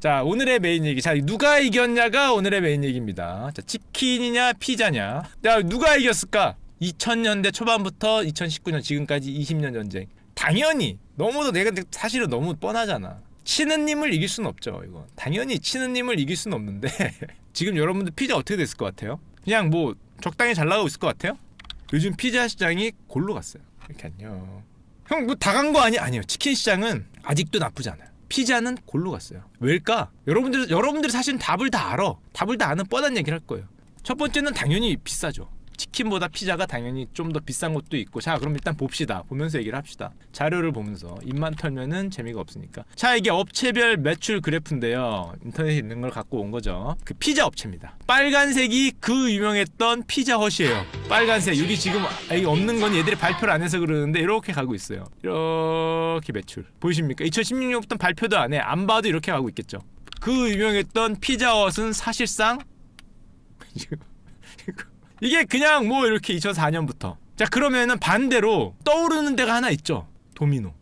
자 오늘의 메인 얘기. 자 누가 이겼냐가 오늘의 메인 얘기입니다. 자 치킨이냐 피자냐. 자 누가 이겼을까? 2000년대 초반부터 2019년 지금까지 20년 전쟁. 당연히 너무도 내가 사실은 너무 뻔하잖아. 치느님을 이길 수는 없죠 이거 당연히 치느님을 이길 수는 없는데 지금 여러분들 피자 어떻게 됐을 것 같아요? 그냥 뭐 적당히 잘 나가고 있을 것 같아요? 요즘 피자 시장이 골로 갔어요. 이렇게 안녕 형 뭐 다 간 거 아니? 아니요. 치킨 시장은 아직도 나쁘지 않아요 피자는 골로 갔어요. 왜일까? 여러분들 여러분들이 사실 답을 다 알아. 답을 다 아는 뻔한 얘기를 할 거예요. 첫 번째는 당연히 비싸죠 치킨보다 피자가 당연히 좀 더 비싼 것도 있고. 자 그럼 일단 봅시다. 보면서 얘기를 합시다. 자료를 보면서. 입만 털면은 재미가 없으니까. 자 이게 업체별 매출 그래프인데요. 인터넷에 있는 걸 갖고 온 거죠. 그 피자 업체입니다. 빨간색이 그 유명했던 피자 헛이에요. 빨간색. 여기 지금 여기 없는 건 얘들이 발표를 안 해서 그러는데 이렇게 가고 있어요. 이렇게 매출. 보이십니까? 2016년부터 발표도 안 해. 안 봐도 이렇게 가고 있겠죠. 그 유명했던 피자 헛은 사실상 이게 그냥 뭐 이렇게 2004년부터. 자 그러면은 반대로 떠오르는 데가 하나 있죠. 도미노.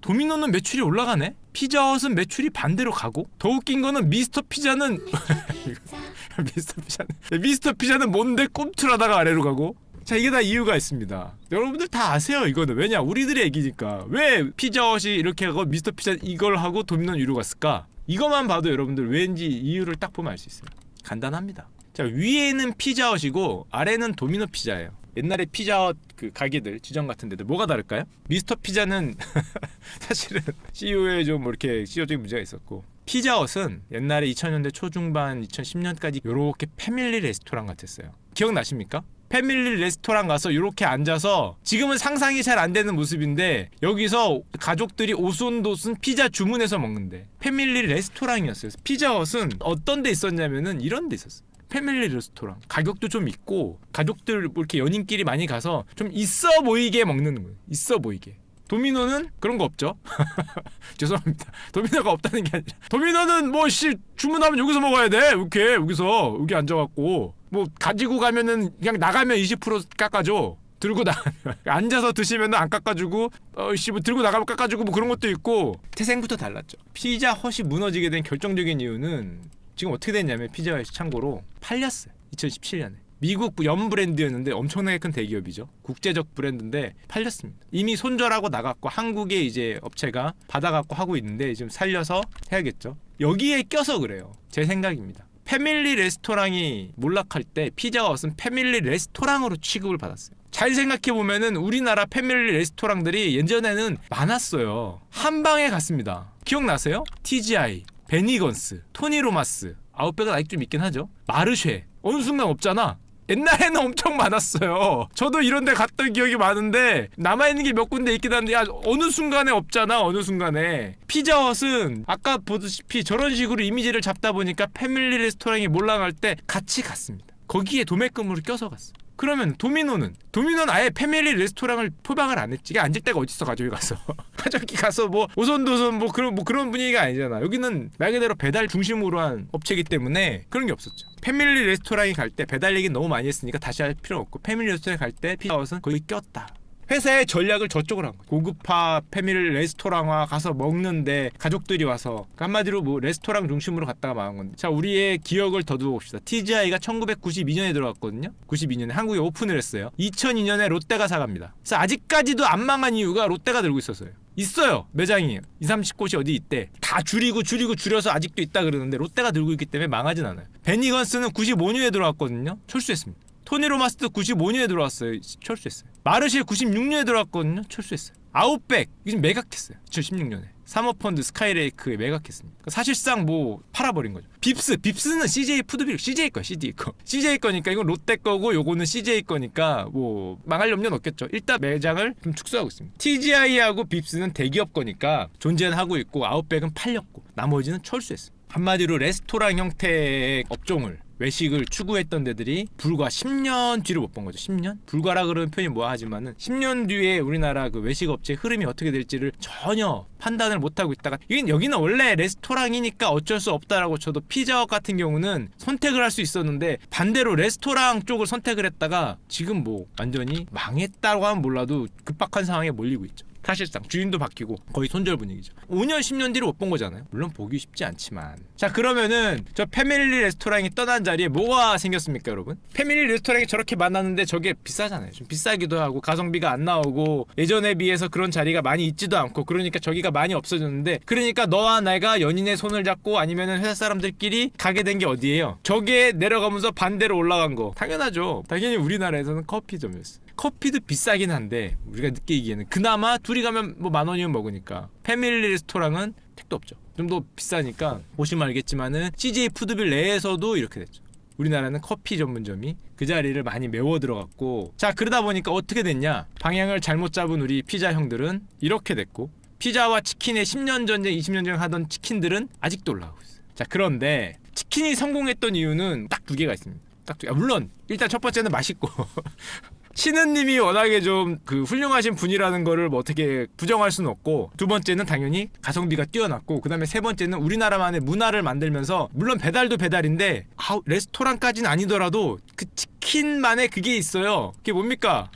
도미노는 매출이 올라가네? 피자헛은 매출이 반대로 가고? 더 웃긴 거는 미스터 피자는 미스터 피자는 미스터 피자는 뭔데 꿈틀하다가 아래로 가고? 자 이게 다 이유가 있습니다. 여러분들 다 아세요 이거는. 왜냐? 우리들의 얘기니까. 왜 피자헛이 이렇게 하고 미스터 피자 이걸 하고 도미노는 위로 갔을까? 이것만 봐도 여러분들 왠지 이유를 딱 보면 알 수 있어요 간단합니다 자 위에는 피자헛이고 아래는 도미노 피자예요. 옛날에 피자헛 그 가게들 지점 같은 데들 뭐가 다를까요? 미스터 피자는 사실은 CEO에 좀 뭐 이렇게 CEO적인 문제가 있었고 피자헛은 옛날에 2000년대 초중반 2010년까지 요렇게 패밀리 레스토랑 같았어요. 기억나십니까? 패밀리 레스토랑 가서 이렇게 앉아서 지금은 상상이 잘 안 되는 모습인데 여기서 가족들이 오손도손 피자 주문해서 먹는데 패밀리 레스토랑이었어요. 피자헛은 어떤 데 있었냐면은 이런 데 있었어요. 패밀리 레스토랑 가격도 좀 있고 가족들 뭐 이렇게 연인끼리 많이 가서 좀 있어 보이게 먹는 거예요. 있어 보이게. 도미노는 그런 거 없죠. 죄송합니다. 도미노가 없다는 게 아니라 도미노는 뭐 씨 주문하면 여기서 먹어야 돼. 이렇게 여기서 여기 앉아갖고 뭐 가지고 가면은 그냥 나가면 20% 깎아줘. 들고 나가면 앉아서 드시면 안 깎아주고 어씨 뭐 들고 나가면 깎아주고 뭐 그런 것도 있고 태생부터 달랐죠. 피자 헛이 무너지게 된 결정적인 이유는 지금 어떻게 됐냐면 피자헛이 참고로 팔렸어요. 2017년에. 미국 연 브랜드였는데 엄청나게 큰 대기업이죠. 국제적 브랜드인데 팔렸습니다. 이미 손절하고 나갔고 한국의 이제 업체가 받아갖고 하고 있는데 지금 살려서 해야겠죠. 여기에 껴서 그래요. 제 생각입니다. 패밀리 레스토랑이 몰락할 때 피자헛은 패밀리 레스토랑으로 취급을 받았어요. 잘 생각해 보면은 우리나라 패밀리 레스토랑들이 예전에는 많았어요. 한 방에 갔습니다. 기억나세요? TGI, 베니건스, 토니 로마스, 아웃백은 아직 좀 있긴 하죠. 마르쉐 어느 순간 없잖아. 옛날에는 엄청 많았어요. 저도 이런 데 갔던 기억이 많은데 남아있는 게 몇 군데 있긴 한데 야, 어느 순간에 없잖아 어느 순간에 피자헛은 아까 보듯이 저런 식으로 이미지를 잡다 보니까 패밀리 레스토랑이 몰락할 때 같이 갔습니다. 거기에 도매금으로 껴서 갔어. 그러면 도미노는 도미노는 아예 패밀리 레스토랑을 포박을 안 했지. 앉을 데가 어딨어 가족이 가서 가족이 가서 뭐 오손도손 뭐 그런 뭐 그런 분위기가 아니잖아. 여기는 말 그대로 배달 중심으로 한 업체이기 때문에 그런 게 없었죠. 패밀리 레스토랑이 갈때 배달 얘기 너무 많이 했으니까 다시 할 필요 없고 패밀리 레스토랑 갈때 피자헛은 거기 꼈다. 회사의 전략을 저쪽으로 한 거예요. 고급화 패밀리 레스토랑화 가서 먹는데 가족들이 와서 그러니까 한마디로 뭐 레스토랑 중심으로 갔다가 망한 건데 자 우리의 기억을 더듬어 봅시다. TGI가 1992년에 들어갔거든요. 92년에 한국에 오픈을 했어요. 2002년에 롯데가 사갑니다. 그래서 아직까지도 안 망한 이유가 롯데가 들고 있었어요. 있어요 매장이 2, 30곳이 어디 있대 다 줄이고 줄이고 줄여서 아직도 있다 그러는데 롯데가 들고 있기 때문에 망하진 않아요 베니건스는 95년에 들어왔거든요 철수했습니다 토니 로마스도 95년에 들어왔어요. 철수했어요. 마르쉐 96년에 들어왔거든요. 철수했어요. 아웃백 지금 매각했어요. 2016년에. 사모펀드 스카이레이크에 매각했습니다. 그러니까 사실상 뭐 팔아버린 거죠. 빕스, 빕스는 CJ 푸드빌 CJ 거, CD 거. CJ 거니까 이건 롯데 거고 요거는 CJ 거니까 뭐 망할 염려는 없겠죠. 일단 매장을 좀 축소하고 있습니다. TGI하고 빕스는 대기업 거니까 존재는 하고 있고 아웃백은 팔렸고 나머지는 철수했어요. 한마디로 레스토랑 형태의 업종을 외식을 추구했던 데들이 불과 10년 뒤로 못 본 거죠. 10년? 불과라 그러는 표현이 뭐야 하지만은 10년 뒤에 우리나라 그 외식 업체 흐름이 어떻게 될지를 전혀 판단을 못 하고 있다가 여긴 여기는 원래 레스토랑이니까 어쩔 수 없다라고 쳐도 피자헛 같은 경우는 선택을 할 수 있었는데 반대로 레스토랑 쪽을 선택을 했다가 지금 뭐 완전히 망했다고 하면 몰라도 급박한 상황에 몰리고 있죠. 사실상 주인도 바뀌고 거의 손절 분위기죠. 5년 10년 뒤로 못 본 거잖아요. 물론 보기 쉽지 않지만. 자 그러면은 저 패밀리 레스토랑이 떠난 자리에 뭐가 생겼습니까, 여러분? 패밀리 레스토랑이 저렇게 많았는데 저게 비싸잖아요. 좀 비싸기도 하고 가성비가 안 나오고 예전에 비해서 그런 자리가 많이 있지도 않고 그러니까 저기가 많이 없어졌는데 그러니까 너와 내가 연인의 손을 잡고 아니면은 회사 사람들끼리 가게 된 게 어디예요? 저게 내려가면서 반대로 올라간 거 당연하죠. 당연히 우리나라에서는 커피점이었어. 커피도 비싸긴 한데 우리가 느끼기에는 그나마 둘이 가면 뭐 만 원이면 먹으니까 패밀리 레스토랑은 택도 없죠. 좀 더 비싸니까 보시면 알겠지만은 CJ 푸드빌 내에서도 이렇게 됐죠. 우리나라는 커피 전문점이 그 자리를 많이 메워 들어갔고 자 그러다 보니까 어떻게 됐냐 방향을 잘못 잡은 우리 피자 형들은 이렇게 됐고 피자와 치킨의 10년 전쟁 20년 전쟁 하던 치킨들은 아직도 올라가고 있어요 자 그런데 치킨이 성공했던 이유는 딱 두 개가 있습니다 딱 두 개. 아, 물론 일단 첫 번째는 맛있고 신은님이 워낙에 좀 그 훌륭하신 분이라는 거를 뭐 어떻게 부정할 수는 없고 두 번째는 당연히 가성비가 뛰어났고 그 다음에 세 번째는 우리나라만의 문화를 만들면서 물론 배달도 배달인데 아, 레스토랑까지는 아니더라도 그 치킨만의 그게 있어요 그게 뭡니까?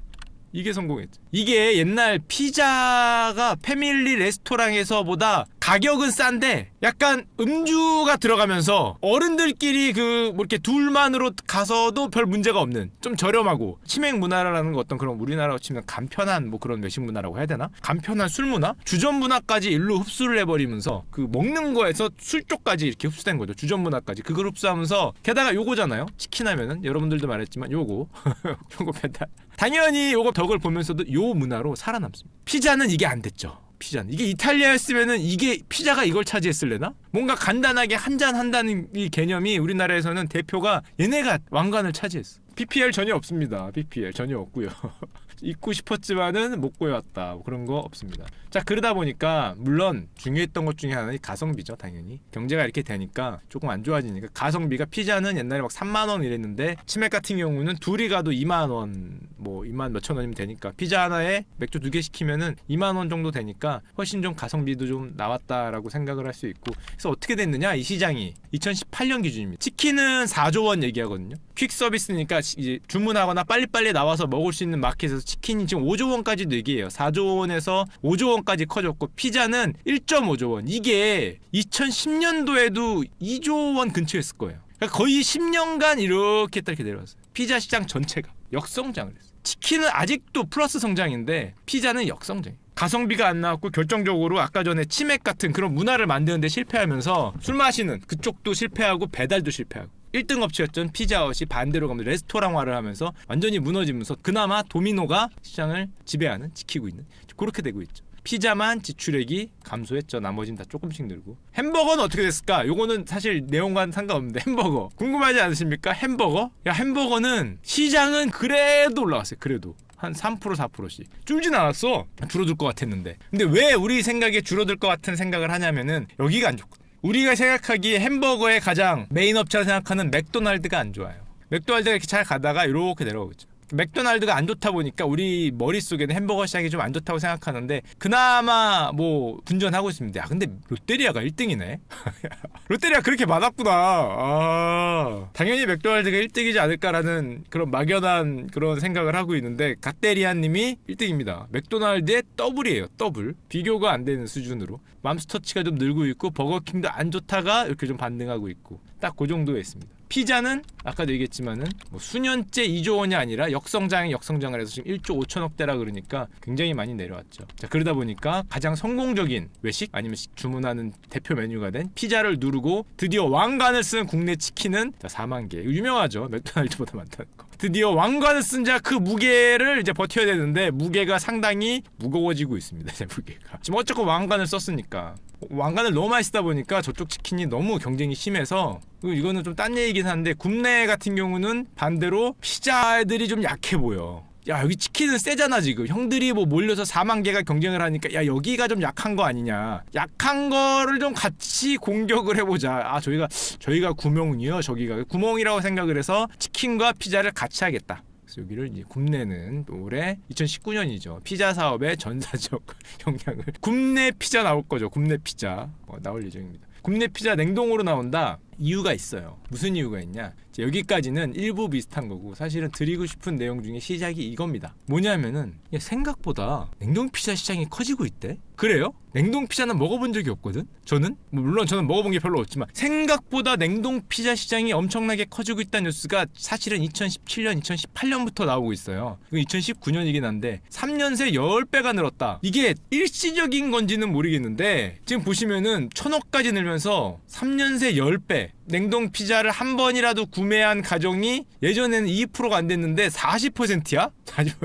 이게 성공했죠. 이게 옛날 피자가 패밀리 레스토랑에서보다 가격은 싼데 약간 음주가 들어가면서 어른들끼리 그 뭐 이렇게 둘만으로 가서도 별 문제가 없는 좀 저렴하고 치맥 문화라는 거 어떤 그런 우리나라로 치면 간편한 뭐 그런 외식 문화라고 해야 되나? 간편한 술 문화? 주전 문화까지 일로 흡수를 해버리면서 그 먹는 거에서 술 쪽까지 이렇게 흡수된 거죠. 주전 문화까지 그걸 흡수하면서 게다가 요거잖아요. 치킨 하면은 여러분들도 말했지만 요거 요거 배달 당연히 요거 덕을 보면서도 요 문화로 살아남습니다. 피자는 이게 안 됐죠. 피자는 이게 이탈리아였으면은 이게 피자가 이걸 차지했을래나? 뭔가 간단하게 한 잔 한다는 이 개념이 우리나라에서는 대표가 얘네가 왕관을 차지했어. PPL 전혀 없습니다. PPL 전혀 없고요. 입고 싶었지만은 못 구해왔다 뭐 그런 거 없습니다. 자 그러다 보니까 물론 중요했던 것 중에 하나는 가성비죠 당연히 경제가 이렇게 되니까 조금 안 좋아지니까 가성비가 피자는 옛날에 막 3만 원 이랬는데 치맥 같은 경우는 둘이 가도 2만 원 뭐 2만 몇천 원이면 되니까 피자 하나에 맥주 두 개 시키면은 2만 원 정도 되니까 훨씬 좀 가성비도 좀 나왔다라고 생각을 할 수 있고 그래서 어떻게 됐느냐 이 시장이 2018년 기준입니다. 치킨은 4조 원 얘기하거든요. 퀵 서비스니까 이제 주문하거나 빨리빨리 나와서 먹을 수 있는 마켓에서 치킨이 지금 5조 원까지도 얘기해요. 4조 원에서 5조 원까지 커졌고 피자는 1.5조 원. 이게 2010년도에도 2조 원 근처였을 거예요. 그러니까 거의 10년간 이렇게 딱 이렇게 내려왔어요. 피자 시장 전체가 역성장을 했어요. 치킨은 아직도 플러스 성장인데 피자는 역성장. 가성비가 안 나왔고 결정적으로 아까 전에 치맥 같은 그런 문화를 만드는데 실패하면서 술 마시는 그쪽도 실패하고 배달도 실패하고 1등 업체였던 피자헛이 반대로 가면 레스토랑화를 하면서 완전히 무너지면서 그나마 도미노가 시장을 지배하는 지키고 있는 그렇게 되고 있죠. 피자만 지출액이 감소했죠. 나머지는 다 조금씩 늘고. 햄버거는 어떻게 됐을까? 요거는 사실 내용과는 상관없는데 햄버거 궁금하지 않으십니까? 햄버거? 야 햄버거는 시장은 그래도 올라갔어요. 그래도. 한 3% 4%씩 줄진 않았어 줄어들 것 같았는데 근데 왜 우리 생각에 줄어들 것 같은 생각을 하냐면은 여기가 안 좋거든 우리가 생각하기에 햄버거의 가장 메인 업체라 생각하는 맥도날드가 안 좋아요. 맥도날드가 이렇게 잘 가다가 이렇게 내려오고 있죠. 맥도날드가 안 좋다 보니까 우리 머릿속에는 햄버거 시장이 좀 안 좋다고 생각하는데 그나마 뭐 분전하고 있습니다. 야, 근데 롯데리아가 1등이네. 롯데리아 그렇게 많았구나. 아, 당연히 맥도날드가 1등이지 않을까라는 그런 막연한 그런 생각을 하고 있는데 갓데리안 님이 1등입니다. 맥도날드의 더블이에요. 더블. 비교가 안 되는 수준으로. 맘스터치가 좀 늘고 있고 버거킹도 안 좋다가 이렇게 좀 반등하고 있고 딱 그 정도에 있습니다. 피자는 아까도 얘기했지만은 뭐 수년째 2조 원이 아니라 역성장에 역성장을 해서 지금 1조 5천억대라 그러니까 굉장히 많이 내려왔죠. 자 그러다 보니까 가장 성공적인 외식 아니면 식 주문하는 대표 메뉴가 된 피자를 누르고 드디어 왕관을 쓴 국내 치킨은 자 4만 개. 유명하죠. 맥도날드보다 많다는 거. 드디어 왕관을 쓴 자 그 무게를 이제 버텨야 되는데 무게가 상당히 무거워지고 있습니다. 제 무게가. 지금 어쨌건 왕관을 썼으니까 왕관을 너무 많이 쓰다 보니까 저쪽 치킨이 너무 경쟁이 심해서 그리고 이거는 좀 딴 얘기긴 한데 국내 같은 경우는 반대로 피자들이 좀 약해 보여. 야 여기 치킨은 세잖아 지금. 형들이 뭐 몰려서 4만 개가 경쟁을 하니까 야 여기가 좀 약한 거 아니냐. 약한 거를 좀 같이 공격을 해보자. 아 저희가 저희가 구멍이요 저기가. 구멍이라고 생각을 해서 치킨과 피자를 같이 하겠다. 그래서 여기를 이제 국내는 올해 2019년이죠. 피자 사업의 전사적 영향을. 국내 피자 나올 거죠 국내 피자. 어, 나올 예정입니다. 국내 피자 냉동으로 나온다 이유가 있어요 무슨 이유가 있냐 자, 여기까지는 일부 비슷한 거고 사실은 드리고 싶은 내용 중에 시작이 이겁니다. 뭐냐면은 생각보다 냉동 피자 시장이 커지고 있대. 그래요? 냉동 피자는 먹어본 적이 없거든. 저는 뭐 물론 저는 먹어본 게 별로 없지만 생각보다 냉동 피자 시장이 엄청나게 커지고 있다는 뉴스가 사실은 2017년, 2018년부터 나오고 있어요. 이거 2019년이긴 한데 3년 새 10배가 늘었다. 이게 일시적인 건지는 모르겠는데 지금 보시면은 천억까지 늘면서 3년 새 10배. 냉동 피자를 한 번이라도 구매한 가정이 예전에는 2%가 안 됐는데 40%야?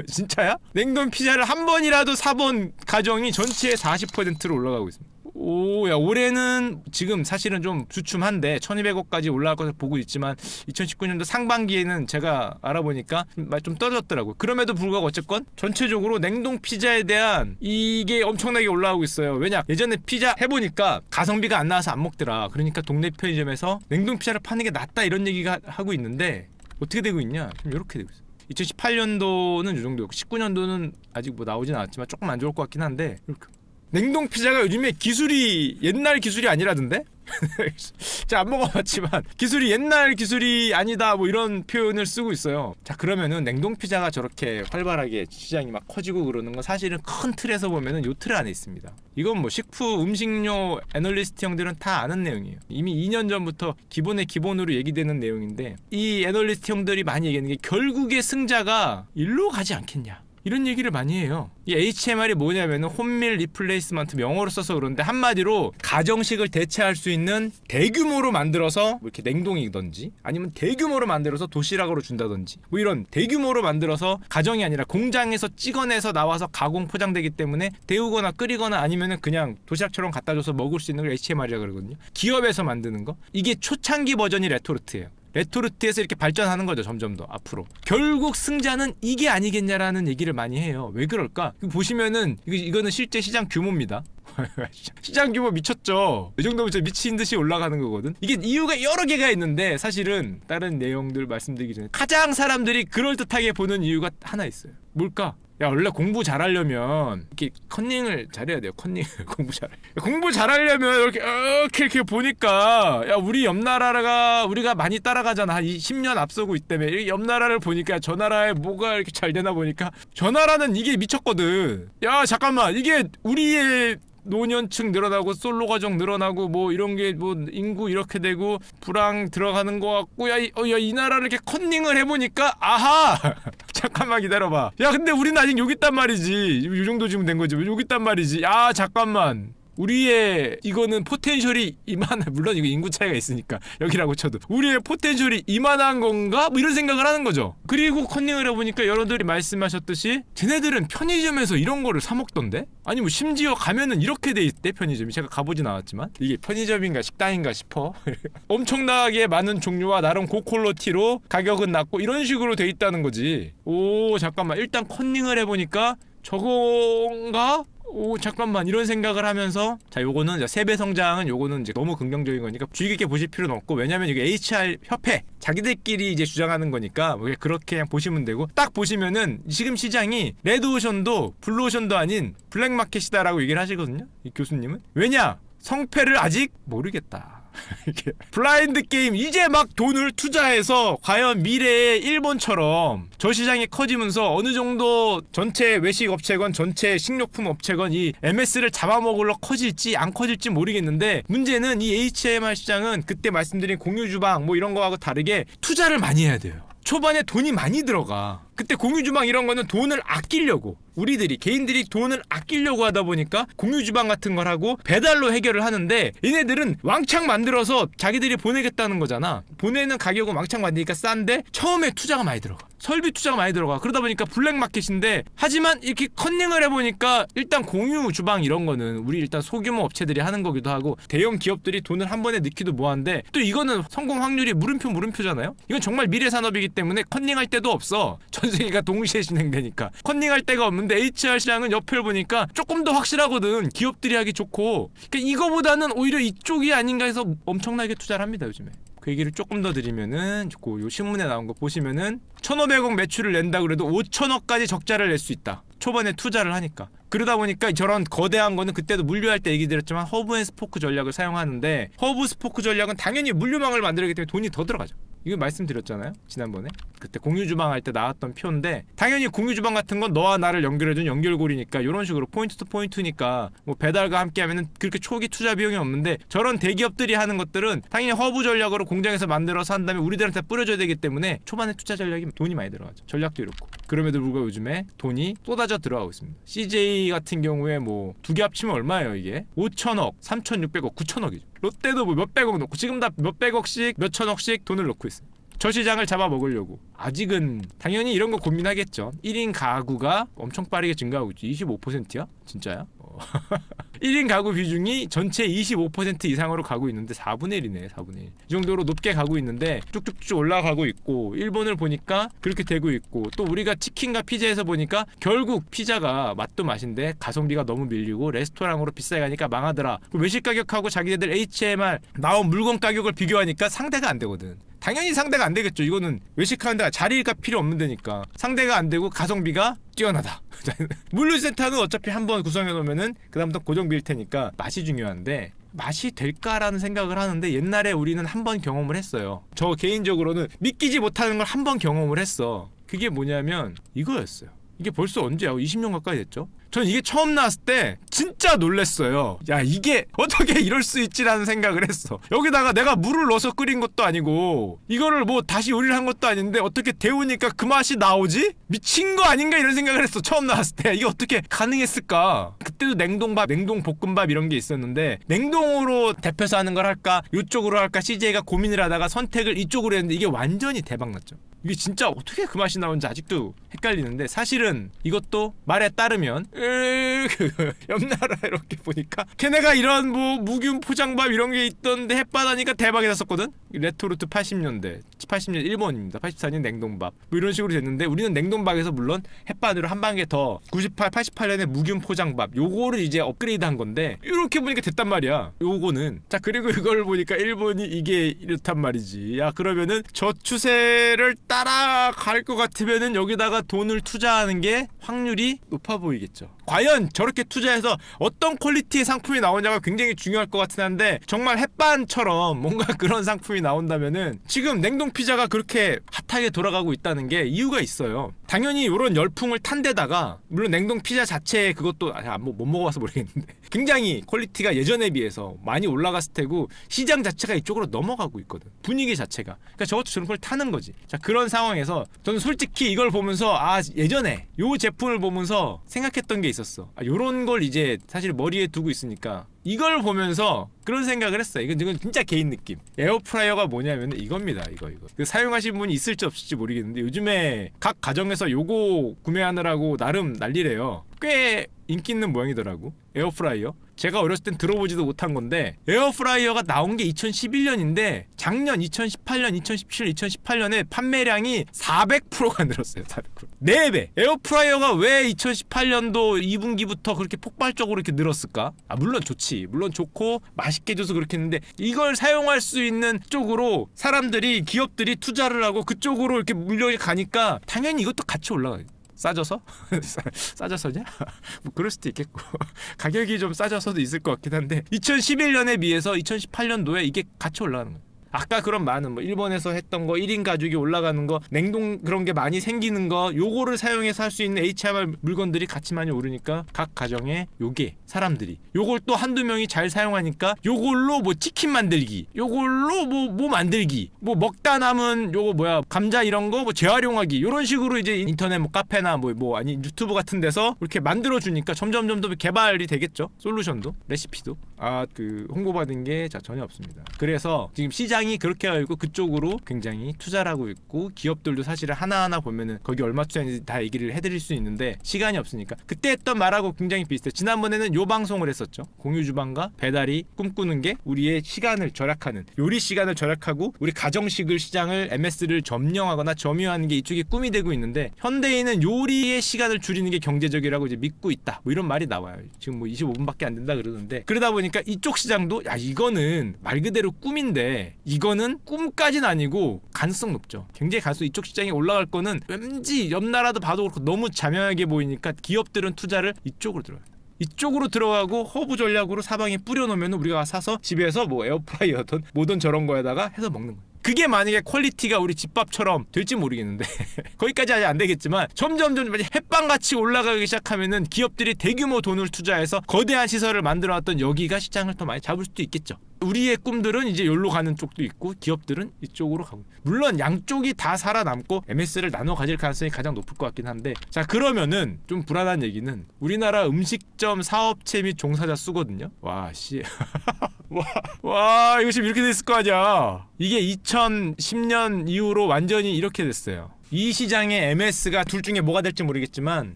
진짜야? 냉동 피자를 한 번이라도 사본 가정이 전체의 40%로 올라가고 있습니다. 오, 야, 올해는 지금 사실은 좀 주춤한데 1200억까지 올라갈 것을 보고 있지만 2019년도 상반기에는 제가 알아보니까 좀좀 떨어졌더라고요. 그럼에도 불구하고 어쨌건 전체적으로 냉동 피자에 대한 이게 엄청나게 올라가고 있어요. 왜냐? 예전에 피자 해보니까 가성비가 안 나와서 안 먹더라. 그러니까 동네 편의점에서 냉동 피자를 파는 게 낫다 이런 얘기가 하고 있는데 어떻게 되고 있냐? 지금 이렇게 되고 있어요. 2018년도는 이 정도였고 19년도는 아직 뭐 나오진 않았지만 조금 안 좋을 것 같긴 한데 이렇게 냉동 피자가 요즘에 기술이 옛날 기술이 아니라던데? 자, 안 먹어봤지만 기술이 옛날 기술이 아니다 뭐 이런 표현을 쓰고 있어요. 자, 그러면은 냉동 피자가 저렇게 활발하게 시장이 막 커지고 그러는 건 사실은 큰 틀에서 보면은 요 틀 안에 있습니다. 이건 뭐 식품 음식료 애널리스트 형들은 다 아는 내용이에요. 이미 2년 전부터 기본의 기본으로 얘기되는 내용인데 이 애널리스트 형들이 많이 얘기하는 게 결국의 승자가 일로 가지 않겠냐. 이런 얘기를 많이 해요. 이 HMR이 뭐냐면은 홈밀 리플레이스먼트 영어로 써서 그런데 한마디로 가정식을 대체할 수 있는 대규모로 만들어서 뭐 이렇게 냉동이든지 아니면 대규모로 만들어서 도시락으로 준다든지 뭐 이런 대규모로 만들어서 가정이 아니라 공장에서 찍어내서 나와서 가공 포장되기 때문에 데우거나 끓이거나 아니면은 그냥 도시락처럼 갖다 줘서 먹을 수 있는 걸 HMR이라고 그러거든요. 기업에서 만드는 거. 이게 초창기 버전이 레토르트예요. 레토르트에서 이렇게 발전하는 거죠 점점 더 앞으로. 결국 승자는 이게 아니겠냐라는 얘기를 많이 해요. 왜 그럴까? 보시면은 이거, 이거는 실제 시장 규모입니다. 시장 규모 미쳤죠? 이 정도면 미친 듯이 올라가는 거거든? 이게 이유가 여러 개가 있는데 사실은 다른 내용들 말씀드리기 전에 가장 사람들이 그럴듯하게 보는 이유가 하나 있어요. 뭘까 야 원래 공부 잘하려면 이렇게 컨닝을 잘해야 돼요 컨닝 공부 잘 공부 잘하려면 이렇게 이렇게 이렇게 보니까 야 우리 옆 나라가 우리가 많이 따라가잖아. 한 10년 앞서고 있다며. 옆 나라를 보니까 저 나라에 뭐가 이렇게 잘 되나 보니까 저 나라는 이게 미쳤거든. 야 잠깐만. 이게 우리의 노년층 늘어나고 솔로 가정 늘어나고 뭐 이런 게 뭐 인구 이렇게 되고 불황 들어가는 것 같고 야이 어, 야, 이 나라를 이렇게 컨닝을 해보니까 아하! 잠깐만 기다려봐. 야 근데 우리는 아직 여기 있단 말이지. 이 정도 지금 된 거지. 여기 있단 말이지. 야 잠깐만 우리의 이거는 포텐셜이 이만 물론 이거 인구 차이가 있으니까 여기라고 쳐도 우리의 포텐셜이 이만한 건가 뭐 이런 생각을 하는 거죠. 그리고 컨닝을 해보니까 여러분들이 말씀하셨듯이 쟤네들은 편의점에서 이런 거를 사 먹던데 아니 뭐 심지어 가면은 이렇게 돼 있대 편의점이 제가 가보진 않았지만 이게 편의점인가 식당인가 싶어 엄청나게 많은 종류와 나름 고퀄러티로 가격은 낮고 이런 식으로 돼 있다는 거지. 오 잠깐만 일단 컨닝을 해보니까 저건가? 오 잠깐만. 이런 생각을 하면서 자 요거는 세배 성장은 요거는 이제 너무 긍정적인 거니까 주의 깊게 보실 필요는 없고 왜냐면 이게 HR 협회 자기들끼리 이제 주장하는 거니까 뭐 그렇게 그냥 보시면 되고 딱 보시면은 지금 시장이 레드오션도 블루오션도 아닌 블랙마켓이다라고 얘기를 하시거든요 이 교수님은. 왜냐? 성패를 아직 모르겠다. 이렇게 블라인드 게임 이제 막 돈을 투자해서 과연 미래의 일본처럼 저 시장이 커지면서 어느 정도 전체 외식 업체건 전체 식료품 업체건 이 MS를 잡아먹으러 커질지 안 커질지 모르겠는데 문제는 이 HMR 시장은 그때 말씀드린 공유 주방 뭐 이런 거하고 다르게 투자를 많이 해야 돼요. 초반에 돈이 많이 들어가. 그때 공유 주방 이런 거는 돈을 아끼려고 우리들이 개인들이 돈을 아끼려고 하다 보니까 공유 주방 같은 걸 하고 배달로 해결을 하는데 얘네들은 왕창 만들어서 자기들이 보내겠다는 거잖아. 보내는 가격은 왕창 만드니까 싼데 처음에 투자가 많이 들어가. 설비 투자가 많이 들어가. 그러다 보니까 블랙마켓인데 하지만 이렇게 컨닝을 해보니까 일단 공유 주방 이런 거는 우리 일단 소규모 업체들이 하는 거기도 하고 대형 기업들이 돈을 한 번에 넣기도 뭐한데 또 이거는 성공 확률이 물음표 물음표잖아요. 이건 정말 미래 산업이기 때문에 컨닝할 때도 없어. 전 세계가 동시에 진행되니까 컨닝할 데가 없는데 HR 시장은 옆을 보니까 조금 더 확실하거든. 기업들이 하기 좋고. 그러니까 이거보다는 오히려 이쪽이 아닌가 해서 엄청나게 투자를 합니다 요즘에. 그 얘기를 조금 더 드리면은 그요 신문에 나온 거 보시면은 1,500억 매출을 낸다 그래도 5천억까지 적자를 낼 수 있다. 초반에 투자를 하니까. 그러다 보니까 저런 거대한 거는 그때도 물류할 때 얘기 드렸지만 허브 앤 스포크 전략을 사용하는데 허브 스포크 전략은 당연히 물류망을 만들기 때문에 돈이 더 들어가죠. 이거 말씀드렸잖아요 지난번에. 그때 공유 주방 할 때 나왔던 표인데 당연히 공유 주방 같은 건 너와 나를 연결해준 연결고리니까 이런 식으로 포인트 투 포인트니까 뭐 배달과 함께하면은 그렇게 초기 투자 비용이 없는데 저런 대기업들이 하는 것들은 당연히 허브 전략으로 공장에서 만들어서 한 다음에 우리들한테 뿌려줘야 되기 때문에 초반에 투자 전략이 돈이 많이 들어가죠. 전략도 이렇고 그럼에도 불구하고 요즘에 돈이 쏟아져 들어가고 있습니다. CJ 같은 경우에 뭐 두 개 합치면 얼마예요 이게? 5천억 3,600억 9천억이죠. 롯데도 뭐 몇백억 넣고 지금 다 몇백억씩 몇천억씩 돈을 넣고 있어요 저 시장을 잡아먹으려고 아직은 당연히 이런 거 고민하겠죠 1인 가구가 엄청 빠르게 증가하고 있지 25%야? 진짜야? 어. 1인 가구 비중이 전체 25% 이상으로 가고 있는데 4분의 1이네 4분의 1. 이 정도로 높게 가고 있는데 쭉쭉쭉 올라가고 있고 일본을 보니까 그렇게 되고 있고 또 우리가 치킨과 피자에서 보니까 결국 피자가 맛도 맛인데 가성비가 너무 밀리고 레스토랑으로 비싸게 가니까 망하더라 외식 가격하고 자기네들 HMR 나온 물건 가격을 비교하니까 상대가 안 되거든 당연히 상대가 안 되겠죠. 이거는 외식하는 데가 자리가 필요 없는 데니까 상대가 안 되고 가성비가 뛰어나다. 물류센터는 어차피 한번 구성해 놓으면은 그다음부터 고정비일 테니까 맛이 중요한데 맛이 될까라는 생각을 하는데 옛날에 우리는 한 번 경험을 했어요. 저 개인적으로는 믿기지 못하는 걸 한 번 경험을 했어. 그게 뭐냐면 이거였어요. 이게 벌써 언제야? 20년 가까이 됐죠? 전 이게 처음 나왔을 때 진짜 놀랬어요. 야 이게 어떻게 이럴 수 있지라는 생각을 했어. 여기다가 내가 물을 넣어서 끓인 것도 아니고 이거를 뭐 다시 요리를 한 것도 아닌데 어떻게 데우니까 그 맛이 나오지? 미친 거 아닌가 이런 생각을 했어. 처음 나왔을 때 이게 어떻게 가능했을까? 그때도 냉동밥, 냉동 볶음밥 이런 게 있었는데 냉동으로 데펴서 하는 걸 할까? 이쪽으로 할까? CJ가 고민을 하다가 선택을 이쪽으로 했는데 이게 완전히 대박 났죠. 이게 진짜 어떻게 그 맛이 나오는지 아직도 헷갈리는데 사실은 이것도 말에 따르면 으, 그 옆나라 이렇게 보니까 걔네가 이런 뭐 무균 포장밥 이런 게 있던데 햇바다니까 대박이 났었거든? 레토르트 80년대 80년 일본입니다. 84년 냉동밥. 뭐 이런 식으로 됐는데 우리는 냉동밥에서 물론 햇반으로 한 방에 더 98, 88년에 무균 포장밥 요거를 이제 업그레이드 한 건데 이렇게 보니까 됐단 말이야. 요거는. 자 그리고 이걸 보니까 일본이 이게 이렇단 말이지. 야 그러면은 저 추세를 따라갈 것 같으면은 여기다가 돈을 투자하는 게 확률이 높아 보이겠죠. 과연 저렇게 투자해서 어떤 퀄리티의 상품이 나오냐가 굉장히 중요할 것 같긴 한데 정말 햇반처럼 뭔가 그런 상품이 나온다면은 지금 냉동 피자가 그렇게 핫하게 돌아가고 있다는 게 이유가 있어요. 당연히 이런 열풍을 탄 데다가 물론 냉동 피자 자체 그것도 아, 뭐, 못 먹어봐서 모르겠는데 굉장히 퀄리티가 예전에 비해서 많이 올라갔을 테고 시장 자체가 이쪽으로 넘어가고 있거든. 분위기 자체가. 그러니까 저것도 저런 걸 타는 거지. 자 그런 상황에서 저는 솔직히 이걸 보면서 아 예전에 요 제품을 보면서 생각했던 게 있었어. 아 요런 걸 이제 사실 머리에 두고 있으니까 이걸 보면서 그런 생각을 했어요. 이건 이건 진짜 개인 느낌. 에어프라이어가 뭐냐면 이겁니다. 이거 이거. 그 사용하신 분이 있을지 없을지 모르겠는데 요즘에 각 가정에서 요거 구매하느라고 나름 난리래요. 꽤 인기 있는 모양이더라고. 에어프라이어. 제가 어렸을 땐 들어보지도 못한 건데 에어프라이어가 나온 게 2011년인데 작년 2018년, 2017, 2018년에 판매량이 400%가 늘었어요. 400%. 4배. 에어프라이어가 왜 2018년도 2분기부터 그렇게 폭발적으로 이렇게 늘었을까? 아 물론 좋지. 물론 좋고 맛 있게 줘서 그렇게 했는데 이걸 사용할 수 있는 쪽으로 사람들이 기업들이 투자를 하고 그쪽으로 이렇게 물려이 가니까 당연히 이것도 같이 올라가요. 싸져서? 싸져서냐? 뭐 그럴 수도 있겠고 가격이 좀 싸져서도 있을 것 같긴 한데 2011년에 비해서 2018년도에 이게 같이 올라가는 거예요. 아까 그런 많은 뭐 일본에서 했던 거 1인 가죽이 올라가는 거 냉동 그런 게 많이 생기는 거 요거를 사용해서 할 수 있는 HMR 물건들이 같이 많이 오르니까 각 가정에 요게 사람들이. 요걸 또 한두 명이 잘 사용하니까 요걸로 뭐 치킨 만들기 요걸로 뭐뭐 만들기 뭐 먹다 남은 요거 뭐야 감자 이런 거 뭐 재활용하기 요런 식으로 이제 인터넷 뭐 카페나 뭐뭐 아니 유튜브 같은 데서 이렇게 만들어 주니까 점점 점점 개발이 되겠죠? 솔루션도? 레시피도? 아 그 홍보받은 게 자 전혀 없습니다. 그래서 지금 시장이 그렇게 알고 그쪽으로 굉장히 투자를 하고 있고 기업들도 사실은 하나하나 보면은 거기 얼마 투자했는지 다 얘기를 해드릴 수 있는데 시간이 없으니까. 그때 했던 말하고 굉장히 비슷해요. 지난번에는 요 방송을 했었죠. 공유 주방과 배달이 꿈꾸는 게 우리의 시간을 절약하는 요리 시간을 절약하고 우리 가정식을 시장을 MS를 점령하거나 점유하는 게 이쪽이 꿈이 되고 있는데 현대인은 요리의 시간을 줄이는 게 경제적이라고 이제 믿고 있다. 뭐 이런 말이 나와요. 지금 뭐 25분밖에 안 된다 그러는데 그러다 보니까 이쪽 시장도 야 이거는 말 그대로 꿈인데 이거는 꿈까진 아니고 가능성 높죠. 굉장히 가수 이쪽 시장에 올라갈 거는 왠지 옆 나라도 봐도 그렇고 너무 자명하게 보이니까 기업들은 투자를 이쪽으로 들어요 이쪽으로 들어가고 허브 전략으로 사방에 뿌려놓으면 우리가 사서 집에서 뭐 에어프라이어든 뭐든 저런 거에다가 해서 먹는 거예요. 그게 만약에 퀄리티가 우리 집밥처럼 될지 모르겠는데 거기까지 아직 안 되겠지만 점점 점 햇빵 같이 올라가기 시작하면은 기업들이 대규모 돈을 투자해서 거대한 시설을 만들어놨던 여기가 시장을 더 많이 잡을 수도 있겠죠. 우리의 꿈들은 이제 여기로 가는 쪽도 있고 기업들은 이쪽으로 가고. 물론 양쪽이 다 살아남고 MS를 나눠 가질 가능성이 가장 높을 것 같긴 한데. 자 그러면은 좀 불안한 얘기는 우리나라 음식점 사업체 및 종사자 수거든요. 와씨. 와, 와 이거 지금 이렇게 됐을 거 아니야. 이게 2010년 이후로 완전히 이렇게 됐어요 이 시장에 MS가 둘 중에 뭐가 될지 모르겠지만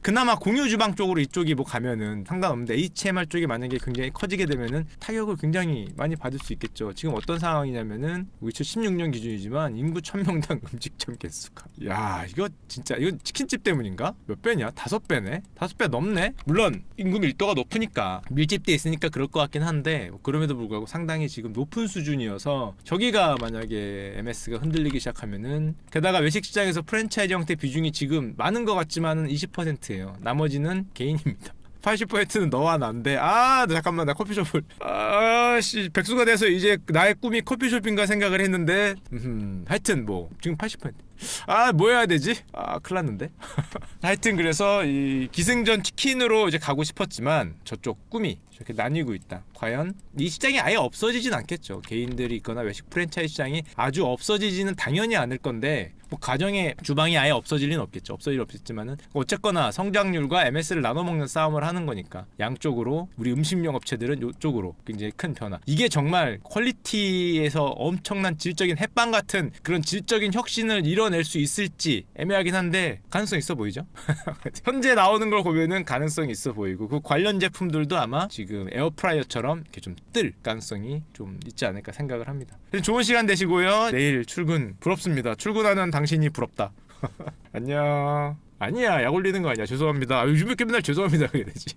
그나마 공유 주방 쪽으로 이쪽이 뭐 가면은 상관없는데 HMR 쪽이 만약에 굉장히 커지게 되면은 타격을 굉장히 많이 받을 수 있겠죠. 지금 어떤 상황이냐면은 2016년 기준이지만 인구 1000명당 음식점 개수가 야 이거 진짜 이거 치킨집 때문인가? 몇 배냐? 다섯 배네? 다섯 배 넘네? 물론 인구 밀도가 높으니까 밀집돼 있으니까 그럴 것 같긴 한데 뭐 그럼에도 불구하고 상당히 지금 높은 수준이어서 저기가 만약에 MS가 흔들리기 시작하면은 게다가 외식 시장에서 프랜 차이즈 형태 비중이 지금 많은 것 같지만은 20%예요. 나머지는 개인입니다. 80%는 너와 난데. 아 잠깐만 나 커피숍을. 아씨 백수가 돼서 이제 나의 꿈이 커피숍인가 생각을 했는데. 음, 하여튼 뭐 지금 80%아 뭐 해야 되지? 아 큰일 났는데. 하여튼 그래서 이 기승전 치킨으로 이제 가고 싶었지만 저쪽 꿈이 이렇게 나뉘고 있다. 과연 이 시장이 아예 없어지진 않겠죠. 개인들이 있거나 외식 프랜차이즈 시장이 아주 없어지지는 당연히 않을 건데 뭐 가정의 주방이 아예 없어질 리는 없겠죠. 없어질 리 없겠지만은 어쨌거나 성장률과 MS를 나눠 먹는 싸움을 하는 거니까 양쪽으로 우리 음식용 업체들은 이쪽으로 굉장히 큰 변화. 이게 정말 퀄리티에서 엄청난 질적인 햇빵 같은 그런 질적인 혁신을 이뤄낼 수 있을지 애매하긴 한데 가능성 있어 보이죠. 현재 나오는 걸 보면은 가능성이 있어 보이고 그 관련 제품들도 아마 지금 에어프라이어처럼 이렇게 좀 뜰 가능성이 좀 있지 않을까 생각을 합니다. 좋은 시간 되시고요. 내일 출근 부럽습니다. 출근하는 당 신이 부럽다. 안녕. 아니야 약 올리는 거 아니야 죄송합니다 아, 요즘 이렇게 맨날 죄송합니다 그래야지